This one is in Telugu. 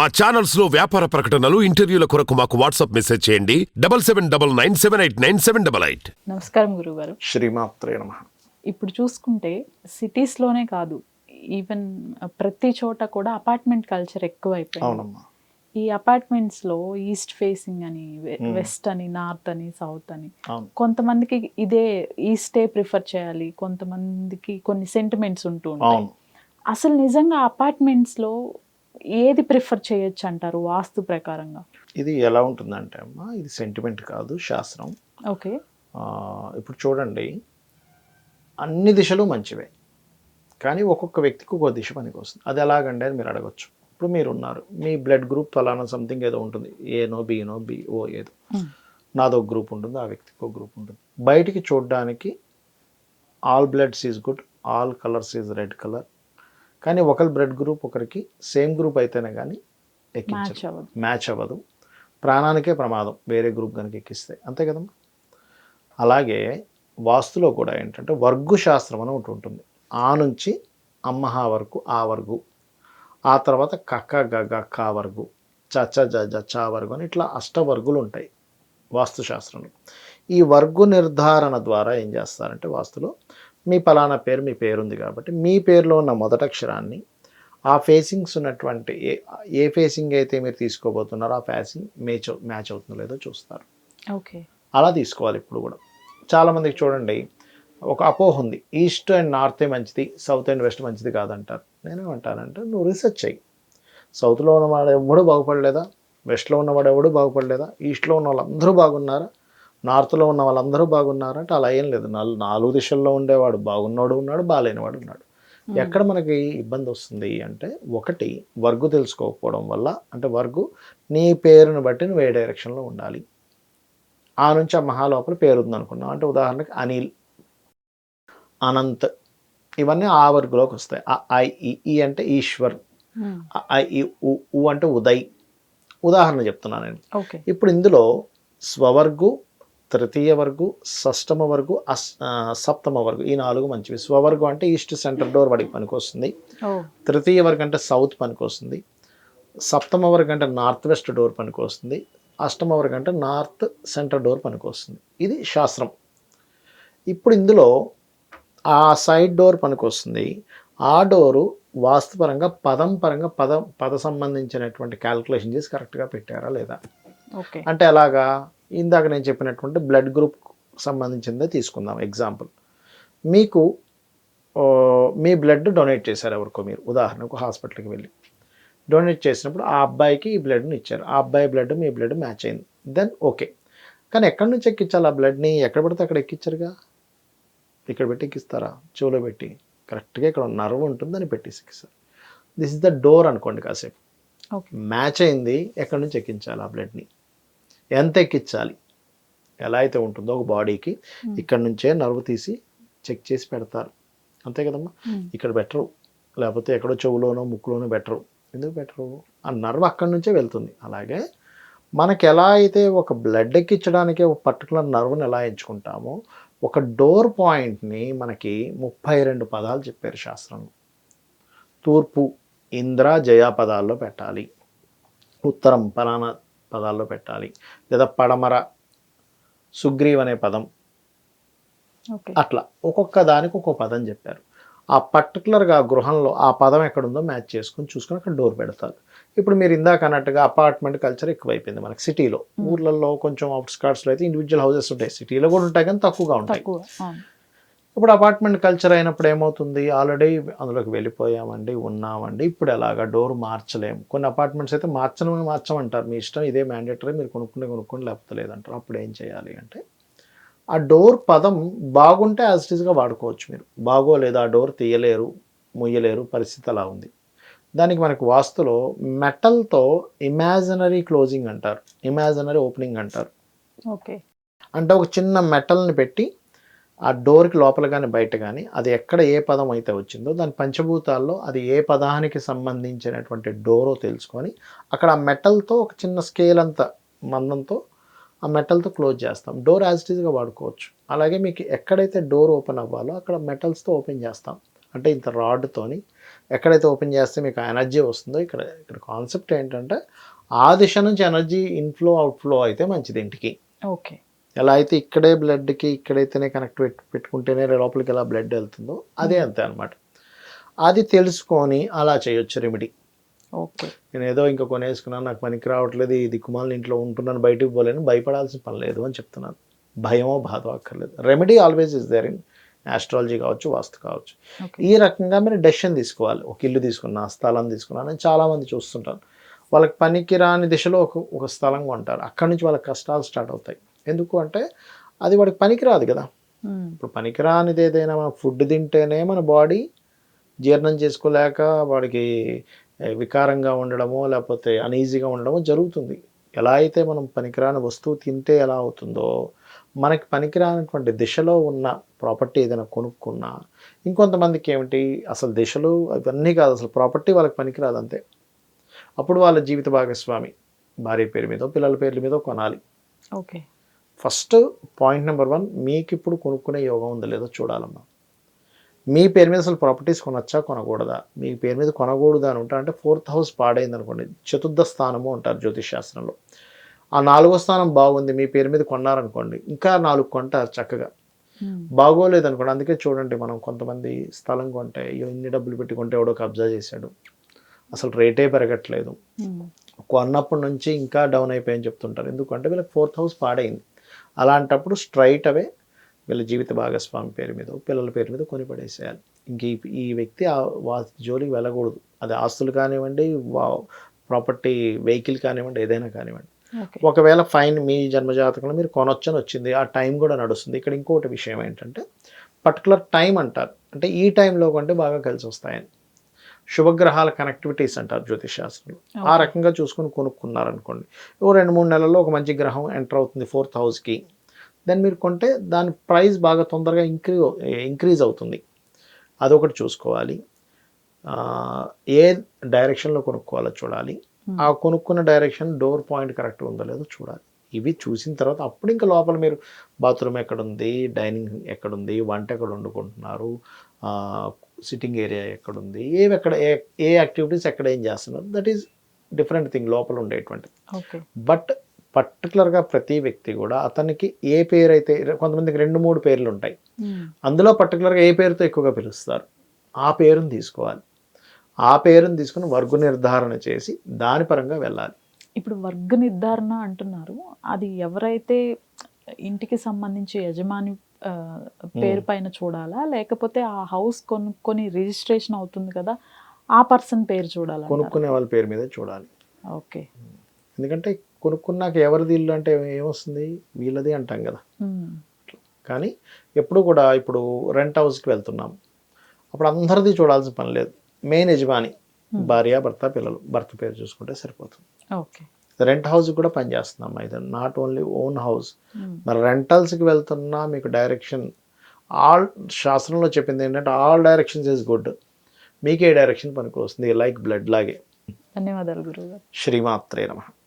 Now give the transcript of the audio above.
మా ఛానల్స్లో వ్యాపార ప్రకటనలు ఇంటర్వ్యూల కొరకు మాకు వాట్సాప్ మెసేజ్ చేయండి. Double seven double nine seven eight nine seven double eight. నమస్కారం గురుగారు శ్రీమాత్రే నమ. ఇప్పుడు చూసుకుంటే సిటీస్లోనే కాదు ఈవెన్ ప్రతి చోట కూడా అపార్ట్మెంట్ కల్చర్ ఎక్కువ అయిపోయింది అవునమ్మా. ఈ అపార్ట్మెంట్స్లో ఈస్ట్ ఫేసింగ్ అని వెస్ట్ అని నార్త్ అని సౌత్ అని. కొంతమందికి ఇదే ఈస్టే ప్రిఫర్ చేయాలి కొంతమందికి కొన్ని సెంటిమెంట్స్ ఉంటూ ఉంటాయి. అసలు నిజంగా అపార్ట్మెంట్స్లో ఏది ప్రిఫర్ చేయొచ్చు అంటారు వాస్తు ప్రకారంగా? ఇది ఎలా ఉంటుందంటే అమ్మా ఇది సెంటిమెంట్ కాదు శాస్త్రం. ఓకే. ఇప్పుడు చూడండి అన్ని దిశలు మంచివే. కానీ ఒక్కొక్క వ్యక్తికి ఒక్కొక్క దిశ పనికి వస్తుంది. అది ఎలాగండి అని మీరు అడగచ్చు. ఇప్పుడు మీరు ఉన్నారు మీ బ్లడ్ గ్రూప్ ఫలానా సంథింగ్ ఏదో ఉంటుంది. ఏనో బీనో బి ఓ ఏదో నాదో ఒక గ్రూప్ ఉంటుంది ఆ వ్యక్తికి ఒక గ్రూప్ ఉంటుంది. బయటికి చూడడానికి all bloods is good all colours is red colour కానీ ఒకరి బ్లడ్ గ్రూప్ ఒకరికి సేమ్ గ్రూప్ అయితేనే కానీ అవ్వదు. మ్యాచ్ అవ్వదు. ప్రాణానికే ప్రమాదం. వేరే గ్రూప్ కనుక ఎక్కిస్తే. అంతే కదమ్మా? అలాగే వాస్తులో కూడా ఏంటంటే వర్గు శాస్త్రం అని ఒకటి ఉంటుంది. ఆ నుంచి అమ్మహ వరకు ఆ వర్గు. ఆ తర్వాత కక్క గగ కా వర్గు. చచ జ జ చా వర్గు అని ఇట్లా అష్టవర్గులు ఉంటాయి వాస్తుశాస్త్రంలో ఈ వర్గు నిర్ధారణ ద్వారా ఏం చేస్తారంటే వాస్తులో మీ పలానా పేరు మీ పేరు ఉంది కాబట్టి మీ పేరులో ఉన్న మొదటి అక్షరాన్ని ఆ ఫేసింగ్స్ ఉన్నటువంటి ఏ ఏ ఫేసింగ్ అయితే మీరు తీసుకోబోతున్నారో ఆ ఫేసింగ్ మ్యాచ్ మ్యాచ్ అవుతుందో లేదో చూస్తారు. ఓకే. అలా తీసుకోవాలి ఇప్పుడు కూడా. చాలామందికి చూడండి ఒక అపోహ ఉంది. ఈస్ట్ అండ్ నార్తే మంచిది సౌత్ అండ్ వెస్ట్ మంచిది కాదంటారు. నేనేమంటానంటే నువ్వు రీసెర్చ్ చెయ్యి. సౌత్లో ఉన్నవాడు ఎవడు బాగుపడలేదా? వెస్ట్లో ఉన్నవాడు ఎవడు బాగుపడలేదా? ఈస్ట్లో ఉన్న వాళ్ళందరూ బాగున్నారా? నార్త్లో ఉన్న వాళ్ళందరూ బాగున్నారా అంటే అలా ఏం లేదు. నాలుగు నాలుగు దిశల్లో ఉండేవాడు బాగున్నవాడు ఉన్నాడు బాగాలేనివాడు ఉన్నాడు. ఎక్కడ మనకి ఇబ్బంది వస్తుంది అంటే ఒకటి వర్గు తెలుసుకోకపోవడం వల్ల అంటే వర్గు నీ పేరుని బట్టి నువ్వు ఏ డైరెక్షన్లో ఉండాలి. ఆ నుంచి ఆ మహాలోపల పేరు ఉంది అనుకున్నాం అంటే ఉదాహరణకి అనిల్ అనంత్ ఇవన్నీ ఆ వర్గులోకి వస్తాయి. ఆ ఐ ఈ, ఈ అంటే ఈశ్వర్ ఆ ఐ ఈ ఉ అంటే ఉదయ్. ఉదాహరణ చెప్తున్నాను నేను. ఓకే. ఇప్పుడు ఇందులో స్వవర్గు తృతీయ వర్గు షష్టమ ఆ, సప్తమ వర్గు. ఈ నాలుగు మంచివి. స్వవర్గు అంటే ఈస్ట్ సెంటర్ డోర్ వాడికి పనికొస్తుంది. తృతీయ వర్గం అంటే సౌత్ పనికొస్తుంది. సప్తమ వర్గం అంటే నార్త్ వెస్ట్ డోర్ పనికొస్తుంది. అష్టమ వర్గం అంటే నార్త్ సెంటర్ డోర్ పనికొస్తుంది. ఇది శాస్త్రం. ఇప్పుడు ఇందులో ఆ సైడ్ డోర్ పనికొస్తుంది. ఆ డోరు వాస్తుపరంగా పదం పరంగా పదం పద సంబంధించినటువంటి క్యాల్కులేషన్ చేసి కరెక్ట్గా పెట్టారా లేదా? ఓకే. అంటే ఎలాగా? ఇందాక నేను చెప్పినటువంటి బ్లడ్ గ్రూప్ సంబంధించిందే తీసుకుందాం ఎగ్జాంపుల్ మీకు మీ బ్లడ్ డొనేట్ చేశారు ఎవరికో మీరు. ఉదాహరణకు హాస్పిటల్కి వెళ్ళి. డొనేట్ చేసినప్పుడు ఆ అబ్బాయికి ఈ బ్లడ్ని ఇచ్చారు. ఆ అబ్బాయి బ్లడ్ మీ బ్లడ్ మ్యాచ్ అయింది. దెన్ ఓకే కానీ ఎక్కడి నుంచి ఎక్కించాలి ఆ బ్లడ్ని ఎక్కడ పడితే అక్కడ ఎక్కించరుగా? ఇక్కడ పెట్టి ఎక్కిస్తారా? చెవులో పెట్టి. కరెక్ట్గా ఇక్కడ నర్వ్ ఉంటుంది దాన్ని పెట్టి ఎక్కిస్తారు. దిస్ ఇస్ ద డోర్ అనుకోండి కాసేపు. ఓకే మ్యాచ్ అయింది. ఎక్కడి నుంచి ఎక్కించాలి ఆ బ్లడ్ని ఎంత ఎక్కించాలి? ఎలా అయితే ఉంటుందో ఒక బాడీకి ఇక్కడ నుంచే నర్వ్ తీసి చెక్ చేసి పెడతారు. అంతే కదమ్మా? ఇక్కడ బెటరు. లేకపోతే ఎక్కడో చెవులోనో ముక్కులోనో బెటరు. ఎందుకు బెటరు? ఆ నర్వ్ అక్కడి నుంచే వెళ్తుంది. అలాగే మనకి ఎలా అయితే ఒక బ్లడ్ ఎక్కించడానికి ఒక పర్టికులర్ నర్వ్ని ఎలా ఎంచుకుంటామో ఒక డోర్ పాయింట్ని మనకి ముప్పై రెండు పదాలు చెప్పారు శాస్త్రంలో. తూర్పు ఇంద్ర జయ పదాల్లో పెట్టాలి. ఉత్తరం పలానా పదాల్లో పెట్టాలి. లేదా పడమర సుగ్రీవ్ అనే పదం. అట్లా ఒక్కొక్క దానికి ఒక్కొక్క పదం చెప్పారు. ఆ పర్టికులర్గా గృహంలో ఆ పదం ఎక్కడుందో మ్యాచ్ చేసుకుని చూసుకుని అక్కడ డోర్ పెడతారు. ఇప్పుడు మీరు ఇందాక అన్నట్టుగా అపార్ట్మెంట్ కల్చర్ ఎక్కువైపోయింది మనకి సిటీలో. ఊర్లలో కొంచెం అవుట్స్కర్ట్స్లో అయితే ఇండివిజువల్ హౌసెస్ ఉంటాయి. సిటీలో కూడా ఉంటాయి కానీ తక్కువగా ఉంటాయి. ఇప్పుడు అపార్ట్మెంట్ కల్చర్ అయినప్పుడు ఏమవుతుంది? ఆల్రెడీ అందులోకి వెళ్ళిపోయామండి ఉన్నామండి. ఇప్పుడు ఎలాగా డోర్ మార్చలేము. కొన్ని అపార్ట్మెంట్స్ అయితే మార్చడం మార్చమంటారు. మీ ఇష్టం ఇదే మ్యాండేటరీ మీరు కొనుక్కుంటే కొనుక్కోండి లేకపోతే లేదంటారు. అప్పుడు ఏం చేయాలి అంటే ఆ డోర్ పదం బాగుంటే యాజ్ ఇట్ ఈస్గా వాడుకోవచ్చు మీరు. బాగోలేదు ఆ డోర్ తీయలేరు ముయ్యలేరు పరిస్థితి అలా ఉంది. దానికి మనకు వాస్తులో మెటల్తో ఇమాజినరీ క్లోజింగ్ అంటారు. ఇమాజినరీ ఓపెనింగ్ అంటారు. ఓకే. అంటే ఒక చిన్న మెటల్ని పెట్టి ఆ డోర్కి లోపల కానీ బయట కానీ అది ఎక్కడ ఏ పదం అయితే వచ్చిందో దాని పంచభూతాల్లో అది ఏ పదానికి సంబంధించినటువంటి డోరో తెలుసుకొని అక్కడ ఆ మెటల్తో ఒక చిన్న స్కేల్ అంత మందంతో ఆ మెటల్తో క్లోజ్ చేస్తాం. డోర్ యాజ్ ఇట్ ఈస్గా వాడుకోవచ్చు. అలాగే మీకు ఎక్కడైతే డోర్ ఓపెన్ అవ్వాలో అక్కడ మెటల్స్తో ఓపెన్ చేస్తాం. అంటే ఇంత రాడ్తోని ఎక్కడైతే ఓపెన్ చేస్తే మీకు ఎనర్జీ వస్తుందో ఇక్కడ ఇక్కడ కాన్సెప్ట్ ఏంటంటే ఆ దిశ నుంచి ఎనర్జీ ఇన్ఫ్లో అవుట్ఫ్లో అయితే మంచిది ఇంటికి. ఓకే. ఎలా అయితే ఇక్కడే బ్లడ్కి ఇక్కడైతేనే కనెక్ట్ పెట్టు పెట్టుకుంటేనే లోపలికి ఎలా బ్లడ్ వెళ్తుందో అదే అంతే అనమాట అది తెలుసుకొని అలా చేయొచ్చు రెమెడీ ఓకే. నేను ఏదో ఇంకా కొనేసుకున్నాను నాకు పనికి రావట్లేదు ఈ దిక్కుమాలిన ఇంట్లో ఉంటున్నాను బయటికి పోలేను భయపడాల్సిన పని లేదు అని చెప్తున్నాను. భయమో బాధ అక్కర్లేదు. Remedy always is there in astrology కావచ్చు వాస్తు కావచ్చు. ఈ రకంగా మీరు డెసిషన్ తీసుకోవాలి. ఒక ఇల్లు తీసుకున్నా స్థలం తీసుకున్నా నేను చాలామంది చూస్తుంటాను. వాళ్ళకి పనికి రాని దిశలో ఒక ఒక స్థలం కొంటారు. అక్కడి నుంచి వాళ్ళకి కష్టాలు స్టార్ట్ అవుతాయి. ఎందుకు అంటే అది వాడికి పనికి రాదు కదా. ఇప్పుడు పనికిరానిది ఏదైనా మన ఫుడ్ తింటేనే మన బాడీ జీర్ణం చేసుకోలేక వాడికి వికారంగా ఉండడమో లేకపోతే అనీజీగా ఉండడమో జరుగుతుంది. ఎలా అయితే మనం పనికిరాని వస్తువు తింటే ఎలా అవుతుందో మనకి పనికిరానటువంటి దిశలో ఉన్న ప్రాపర్టీ ఏదైనా కొనుక్కున్నా ఇంకొంతమందికి ఏమిటి అసలు దిశలు అవన్నీ కాదు అసలు ప్రాపర్టీ వాళ్ళకి పనికిరాదు అంతే. అప్పుడు వాళ్ళ జీవిత భాగస్వామి భార్య పేరు మీద పిల్లల పేర్ల మీద కొనాలి. Okay. First point number one మీకు ఇప్పుడు కొనుక్కునే యోగం ఉందో లేదో చూడాలమ్మా. మీ పేరు మీద అసలు ప్రాపర్టీస్ కొనొచ్చా కొనకూడదా? మీ పేరు మీద కొనకూడదు అని ఉంటారు అంటే ఫోర్త్ హౌస్ పాడైంది అనుకోండి చతుర్థ స్థానము అంటారు జ్యోతిష్ శాస్త్రంలో ఆ నాలుగో స్థానం బాగుంది మీ పేరు మీద కొన్నారనుకోండి ఇంకా నాలుగు కొంటారు చక్కగా. బాగోలేదు అనుకోండి అందుకే చూడండి మనం కొంతమంది స్థలం కొంటే ఇన్ని డబ్బులు పెట్టి కొంటే ఎవడో కబ్జా చేశాడు. అసలు రేటే పెరగట్లేదు. కొన్నప్పటి నుంచి ఇంకా డౌన్ అయిపోయని చెప్తుంటారు. ఎందుకంటే వీళ్ళకి ఫోర్త్ హౌస్ పాడైంది. అలాంటప్పుడు స్ట్రైట్ అవే వీళ్ళ జీవిత భాగస్వామి పేరు మీద పిల్లల పేరు మీద కొని పడేసేయాలి ఇంక ఈ ఈ వ్యక్తి ఆ జోలికి వెళ్ళకూడదు. అది ఆస్తులు కానివ్వండి ప్రాపర్టీ వెహికల్ కానివ్వండి ఏదైనా కానివ్వండి. ఒకవేళ ఫైన్ మీ జన్మజాతకంలో మీరు కొనొచ్చని వచ్చింది ఆ టైం కూడా నడుస్తుంది. ఇక్కడ ఇంకోటి విషయం ఏంటంటే పర్టికులర్ టైం అంటారు. అంటే ఈ టైంలో కంటే బాగా కలిసి వస్తాయని. శుభగ్రహాల కనెక్టివిటీస్ అంటారు జ్యోతిష్ శాస్త్రంలో ఆ రకంగా చూసుకొని కొనుక్కున్నారనుకోండి. ఓ రెండు మూడు నెలల్లో ఒక మంచి గ్రహం ఎంటర్ అవుతుంది ఫోర్త్ హౌస్కి దెన్ మీరు కొంటే దాని ప్రైస్ బాగా తొందరగా ఇంక్రీ ఇంక్రీజ్ అవుతుంది. అదొకటి చూసుకోవాలి. ఏ డైరెక్షన్లో కొనుక్కోవాలో చూడాలి. ఆ కొనుక్కున్న డైరెక్షన్ డోర్ పాయింట్ కరెక్ట్ ఉందో లేదో చూడాలి. ఇవి చూసిన తర్వాత అప్పుడు ఇంకా లోపల మీరు బాత్రూమ్ ఎక్కడుంది డైనింగ్ ఎక్కడుంది వంట ఎక్కడ వండుకుంటున్నారు సిట్టింగ్ ఏరియా ఎక్కడుంది? ఏవి ఎక్కడ ఏ ఏ యాక్టివిటీస్ ఎక్కడ ఏం చేస్తున్నారు? దట్ ఈస్ డిఫరెంట్ థింగ్ లోపల ఉండేటువంటిది. బట్ పర్టికులర్గా ప్రతి వ్యక్తి కూడా అతనికి ఏ పేరు అయితే కొంతమందికి రెండు మూడు పేర్లు ఉంటాయి. మ్మ్. అందులో పర్టికులర్గా ఏ పేరుతో ఎక్కువగా పిలుస్తారు? ఆ పేరుని తీసుకోవాలి. ఆ పేరుని తీసుకుని వర్గు నిర్ధారణ చేసి దాని పరంగా వెళ్ళాలి. ఇప్పుడు వర్గ నిర్ధారణ అంటున్నారు. అది ఎవరైతే ఇంటికి సంబంధించి యజమాని పేరు పైన చూడాలా? లేకపోతే ఆ హౌస్ కొనుక్కొని రిజిస్ట్రేషన్ అవుతుంది కదా ఆ పర్సన్ పేరు చూడాలా కొనుక్కునే వాళ్ళ పేరు మీద చూడాలి. ఓకే. ఎందుకంటే కొనుక్కున్నాక ఎవరిది ఇల్లు అంటే ఏమొస్తుంది? వీళ్ళది అంటాం కదా. కానీ ఎప్పుడు కూడా ఇప్పుడు రెంట్ హౌస్కి వెళ్తున్నాం. అప్పుడు అందరిది చూడాల్సిన పని లేదు. మెయిన్ యజమాని భార్య భర్త పిల్లలు భర్త పేరు చూసుకుంటే సరిపోతుంది. ఓకే. రెంట్ హౌస్ కూడా పనిచేస్తున్నాం ఇది నాట్ ఓన్లీ ఓన్ హౌస్. మరి రెంటల్స్కి వెళ్తున్నా మీకు డైరెక్షన్ ఆల్ శాస్త్రంలో చెప్పింది ఏంటంటే ఆల్ డైరెక్షన్స్ ఈజ్ గుడ్ మీకే డైరెక్షన్ పనికి వస్తుంది లైక్ బ్లడ్ లాగే. ధన్యవాదాలు గురువు గారు శ్రీమాత్రే నమ.